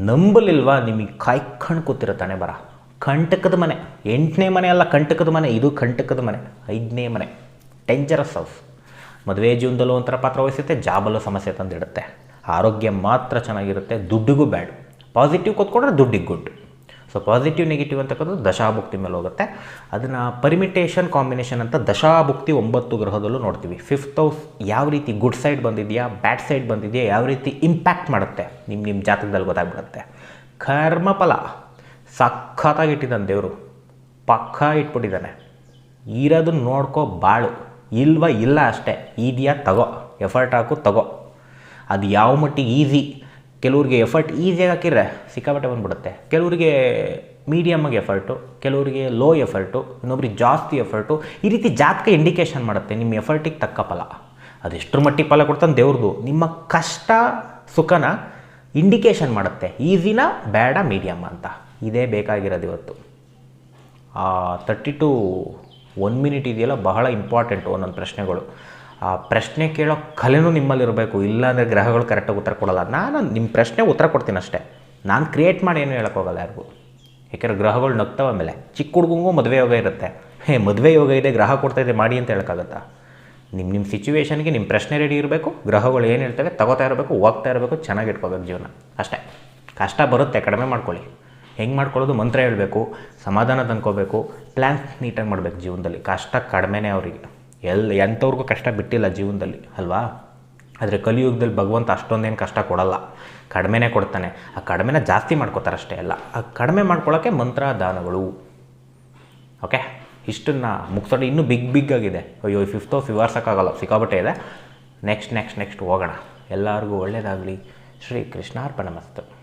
ನಂಬಲಿಲ್ವಾ ನಿಮಗೆ ಕಾಯ್ಕೊಂಡು ತಾನೆ ಬರ. ಕಂಟಕದ ಮನೆ, ಎಂಟನೇ ಮನೆ ಅಲ್ಲ ಕಂಟಕದ ಮನೆ, ಇದು ಕಂಟಕದ ಮನೆ, ಐದನೇ ಮನೆ. ಡೇಂಜರಸ್ ಹೌಸ್ ಮದುವೆ ಜೀವನದಲ್ಲೂ ಒಂಥರ ಪಾತ್ರ ವಹಿಸುತ್ತೆ, ಜಾಬಲ್ಲೂ ಸಮಸ್ಯೆ ತಂದಿಡುತ್ತೆ. ಆರೋಗ್ಯ ಮಾತ್ರ ಚೆನ್ನಾಗಿರುತ್ತೆ, ದುಡ್ಡಿಗೂ ಬ್ಯಾಡ್. ಪಾಸಿಟಿವ್ ಕೂತ್ಕೊಂಡ್ರೆ ದುಡ್ಡಿಗೆ ಗುಡ್ ಸೊ ಪಾಸಿಟಿವ್ ನೆಗೆಟಿವ್ ಅಂತಕ್ಕಂಥದ್ದು ದಶಾಭುಕ್ತಿ ಮೇಲೆ ಹೋಗುತ್ತೆ. ಅದನ್ನು ಪರ್ಮಿಟೇಷನ್ ಕಾಂಬಿನೇಷನ್ ಅಂತ ದಶಾಭುಕ್ತಿ ಒಂಬತ್ತು ಗ್ರಹದಲ್ಲೂ ನೋಡ್ತೀವಿ. ಫಿಫ್ತ್ ಹೌಸ್ ಯಾವ ರೀತಿ ಗುಡ್ ಸೈಡ್ ಬಂದಿದೆಯಾ ಬ್ಯಾಡ್ ಸೈಡ್ ಬಂದಿದೆಯಾ, ಯಾವ ರೀತಿ ಇಂಪ್ಯಾಕ್ಟ್ ಮಾಡುತ್ತೆ ನಿಮ್ಮ ನಿಮ್ಮ ಜಾತಕದಲ್ಲಿ ಗೊತ್ತಾಗ್ಬಿಡುತ್ತೆ. ಕರ್ಮಫಲ ಸಖತ್ತಾಗಿ ಇಟ್ಟಿದ್ದಾನೆ ದೇವರು. ಪಕ್ಕ ಇಟ್ಬಿಟ್ಟಿದ್ದಾನೆ. ಇರೋದನ್ನ ನೋಡ್ಕೋ ಬಾಳು. ಇಲ್ವ ಇಲ್ಲ ಅಷ್ಟೇ. ಇದೆಯಾ ತಗೋ. ಎಫರ್ಟ್ ಹಾಕು ತಗೋ. ಅದು ಯಾವ ಮಟ್ಟಿಗೆ ಈಸಿ ಕೆಲವ್ರಿಗೆ ಎಫರ್ಟ್ ಈಸಿಯಾಗಿ ಹಾಕಿದ್ರೆ ಸಿಕ್ಕಾಪಟ್ಟೆ ಬಂದ್ಬಿಡುತ್ತೆ. ಕೆಲವರಿಗೆ ಮೀಡಿಯಮ್ಮಾಗಿ ಎಫರ್ಟು ಕೆಲವರಿಗೆ ಲೋ ಎಫರ್ಟು ಇನ್ನೊಬ್ರಿಗೆ ಜಾಸ್ತಿ ಎಫರ್ಟು ಈ ರೀತಿ ಜಾತಕ ಇಂಡಿಕೇಶನ್ ಮಾಡುತ್ತೆ. ನಿಮ್ಮ ಎಫರ್ಟಿಗೆ ತಕ್ಕ ಫಲ. ಅದೆಷ್ಟರ ಮಟ್ಟಿಗೆ ಫಲ ಕೊಡ್ತಾನೆ ದೇವ್ರದ್ದು ನಿಮ್ಮ ಕಷ್ಟ, ಸುಖನ ಇಂಡಿಕೇಶನ್ ಮಾಡುತ್ತೆ. ಈಸಿನ ಬೇಡ ಮೀಡಿಯಮ್ ಅಂತ. ಇದೇ ಬೇಕಾಗಿರೋದು ಇವತ್ತು. ತರ್ಟಿ ಟು ಒನ್ ಮಿನಿಟ್ ಇದೆಯಲ್ಲ, ಬಹಳ ಇಂಪಾರ್ಟೆಂಟು ಒಂದೊಂದು ಪ್ರಶ್ನೆಗಳು. ಆ ಪ್ರಶ್ನೆ ಕೇಳೋ ಕಲೆನೂ ನಿಮ್ಮಲ್ಲಿರಬೇಕು. ಇಲ್ಲಾಂದರೆ ಗ್ರಹಗಳು ಕರೆಕ್ಟಾಗಿ ಉತ್ತರ ಕೊಡಲ್ಲ. ನಾನು ನಿಮ್ಮ ಪ್ರಶ್ನೆ ಉತ್ತರ ಕೊಡ್ತೀನಿ ಅಷ್ಟೇ. ನಾನು ಕ್ರಿಯೇಟ್ ಮಾಡಿ ಏನು ಹೇಳೋಕ್ಕೋಗಲ್ಲ ಯಾರಿಗೂ. ಯಾಕಂದ್ರೆ ಗ್ರಹಗಳು ನಗ್ತವೆ ಆಮೇಲೆ. ಚಿಕ್ಕ ಹುಡುಗಂಗೂ ಮದುವೆ ಯೋಗ ಇರುತ್ತೆ. ಹೇ, ಮದುವೆ ಯೋಗ ಇದೆ, ಗ್ರಹ ಕೊಡ್ತಾಯಿದೆ ಮಾಡಿ ಅಂತ ಹೇಳೋಕ್ಕಾಗತ್ತಾ? ನಿಮ್ಮ ನಿಮ್ಮ ಸಿಚುವೇಶನ್ಗೆ ನಿಮ್ಮ ಪ್ರಶ್ನೆ ರೆಡಿ ಇರಬೇಕು. ಗ್ರಹಗಳು ಏನು ಹೇಳ್ತವೆ, ತಗೋತಾ ಇರಬೇಕು, ಹೋಗ್ತಾ ಇರಬೇಕು, ಚೆನ್ನಾಗಿ ಇಟ್ಕೋಬೇಕು ಜೀವನ. ಅಷ್ಟೇ. ಕಷ್ಟ ಬರುತ್ತೆ, ಕಡಿಮೆ ಮಾಡ್ಕೊಳ್ಳಿ. ಹೆಂಗೆ ಮಾಡ್ಕೊಳ್ಳೋದು? ಮಂತ್ರ ಹೇಳಬೇಕು, ಸಮಾಧಾನ ತಂದ್ಕೋಬೇಕು ಪ್ಲ್ಯಾನ್ಸ್ ನೀಟಾಗಿ ಮಾಡಬೇಕು ಜೀವನದಲ್ಲಿ. ಕಷ್ಟ ಕಡಿಮೆನೇ ಅವರಿಗೆ. ಎಲ್ಲಿ ಎಂಥವ್ರಿಗೂ ಕಷ್ಟ ಬಿಟ್ಟಿಲ್ಲ ಜೀವನದಲ್ಲಿ, ಅಲ್ವಾ? ಆದರೆ ಕಲಿಯುಗದಲ್ಲಿ ಭಗವಂತ ಅಷ್ಟೊಂದೇನು ಕಷ್ಟ ಕೊಡಲ್ಲ. ಕಡಿಮೆನೇ ಕೊಡ್ತಾನೆ. ಆ ಕಡಿಮೆನ ಜಾಸ್ತಿ ಮಾಡ್ಕೋತಾರೆ ಅಷ್ಟೇ ಅಲ್ಲ. ಆ ಕಡಿಮೆ ಮಾಡ್ಕೊಳ್ಳೋಕ್ಕೆ ಮಂತ್ರ ದಾನಗಳು ಓಕೆ? ಇಷ್ಟನ್ನು ಮುಗಿಸೋಣ. ಇನ್ನೂ ಬಿಗ್ ಬಿಗ್ ಆಗಿದೆ. ಅಯ್ಯೋ ಫಿಫ್ತ್ ವಿವರ್ಸೋಕ್ಕಾಗಲ್ಲ. ಸಿಕ್ಕಾಬಟ್ಟೆ ಇದೆ. ನೆಕ್ಸ್ಟ್ ನೆಕ್ಸ್ಟ್ ನೆಕ್ಸ್ಟ್ ಹೋಗೋಣ. ಎಲ್ಲರಿಗೂ ಒಳ್ಳೆಯದಾಗಲಿ ಶ್ರೀ ಕೃಷ್ಣಾರ್ಪಣ ಮಸ್ತು.